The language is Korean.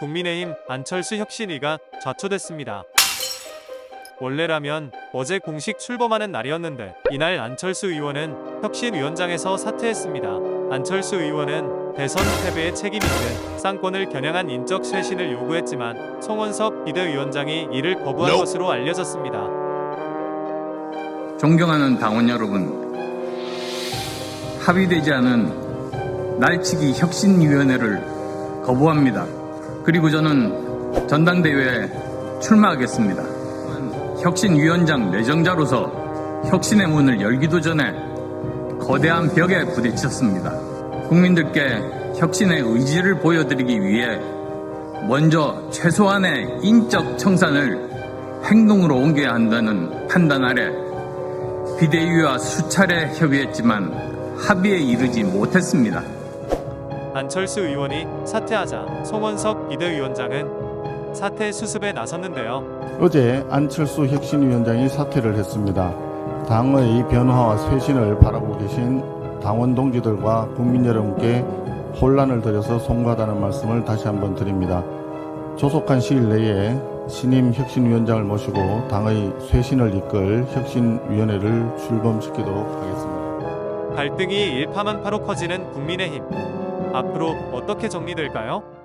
국민의힘 안철수 혁신위가 좌초됐습니다. 원래라면 어제 공식 출범하는 날이었는데 이날 안철수 의원은 혁신위원장에서 사퇴했습니다. 안철수 의원은 대선 패배에 책임 있는 쌍권을 겨냥한 인적 쇄신을 요구했지만 송원석 비대위원장이 이를 거부한 것으로 알려졌습니다. 존경하는 당원 여러분, 합의되지 않은 날치기 혁신위원회를 거부합니다. 그리고 저는 전당대회에 출마하겠습니다. 혁신위원장 내정자로서 혁신의 문을 열기도 전에 거대한 벽에 부딪혔습니다. 국민들께 혁신의 의지를 보여드리기 위해 먼저 최소한의 인적 청산을 행동으로 옮겨야 한다는 판단 아래 비대위와 수차례 협의했지만 합의에 이르지 못했습니다. 안철수 의원이 사퇴하자 송원석 비대위원장은 사퇴 수습에 나섰는데요. 어제 안철수 혁신위원장이 사퇴를 했습니다. 당의 변화와 쇄신을 바라보고 계신 당원 동지들과 국민 여러분께 혼란을 드려서 송구하다는 말씀을 다시 한번 드립니다. 조속한 시일 내에 신임 혁신위원장을 모시고 당의 쇄신을 이끌 혁신위원회를 출범시키도록 하겠습니다. 갈등이 일파만파로 커지는 국민의힘. 앞으로 어떻게 정리될까요?